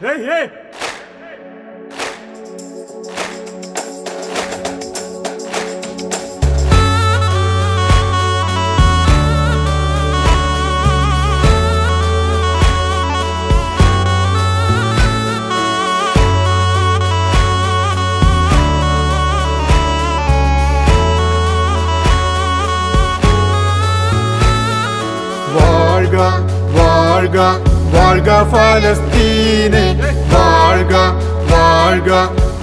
Hey hey! Varga, Varga, Varga Palestina ഫലസ്തീന് വാഴ്ക വാഴ്ക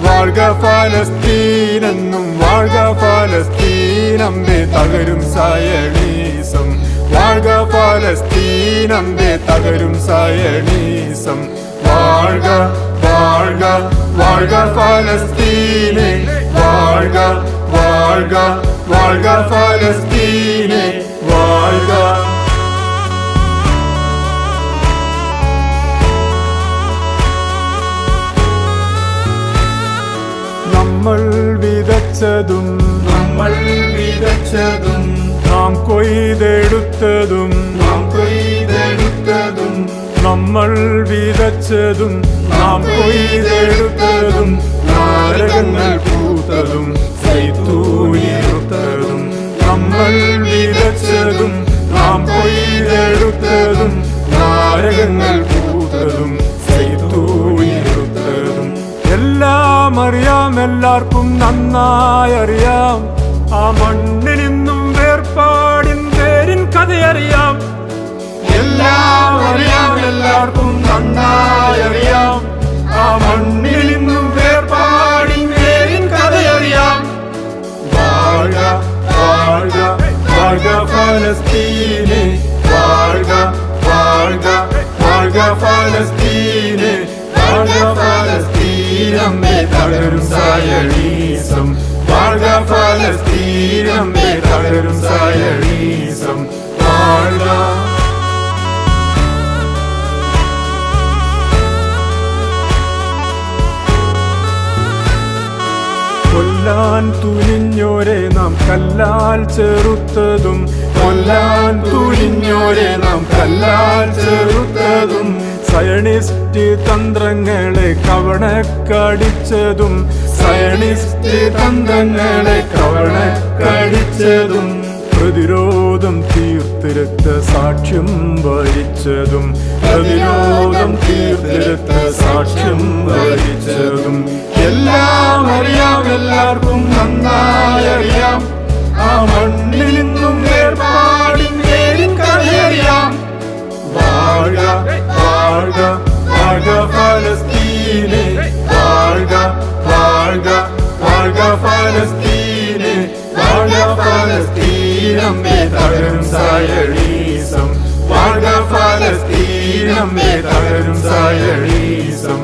വാഴ്ക ഫലസ്തീനെന്നും വാഴ്ക ഫലസ്തീനമ്പേ തകരും സയണീസം. വാഴ്ക ഫലസ്തീനമ്പേ തകരും സയണീസം. വാഴ്ക വാഴ്ക വാഴ്ക ഫലസ്തീനെ വാഴ്ക വാഴ്ക വാഴ്ക ഫലസ്തീൻ വിതച്ചതും നമ്മൾ വിതച്ചതും നാം കൊയ്തെടുത്തതും നാം കൊയ്തെടുത്തതും നമ്മൾ വിതച്ചതും നാം കൊയ്തെടുത്തതും നാരകങ്ങൾ പൂത്തതും അറിയാം എല്ലാവർക്കും നന്നായി അറിയാം. ആ മണ്ണിൽ നിന്നും വേർപാടിൻ പേരിൻ കഥയറിയാം എല്ലാം അറിയാം എല്ലാവർക്കും നന്നായി അറിയാം. ആ മണ്ണിൽ നിന്നും വേർപാടിൻ പേരിൻ കഥയറിയാം വാഴ വാഴ വാഴ ഫലസ്തീനെ വാഴ വാഴ വാഴ ഫലസ്തീന് വാഴ്ക ഫലസ്തീനമ്മേ തകരും സായണീസം വാഴ്ക ഫലസ്തീനമ്മേ തകരും സായണീസം വാഴ്ക. കൊല്ലാൻ തുനിഞ്ഞോരെ നാം കല്ലാൽ ചെറുത്തതും. കൊല്ലാൻ തുനിഞ്ഞോരെ നാം കല്ലാൽ ചെറുത്തതും. സയണിസ്റ്റ് തന്ത്രങ്ങളെ കവണക്കടിച്ചതും സയണിസ്റ്റ് തന്ത്രങ്ങളെ കവണക്കടിച്ചതും പ്രതിരോധം തീർത്തിരുത്ത സാക്ഷ്യം വഹിച്ചതും പ്രതിരോധം തീർത്തിരുത്ത സാക്ഷ്യം വഹിച്ചതും. എല്ലാം അറിയാം എല്ലാവർക്കും നന്നായി അറിയാം. ആ മണ്ണിൽ നിന്നും വേർപാടിൻ പേരിൻ കഥയറിയാം വാഴ്ക വാഴ്ക വാഴ്ക ഫലസ്തീന് വാഴ്ക വാഴ്ക വാഴ്ക ഫലസ്തീന് വാഴ്ക ഫലസ്തീനമ്മേ തകരും സായണീസം വാഴ്ക ഫലസ്തീനമ്മേ തകരും സായണീസം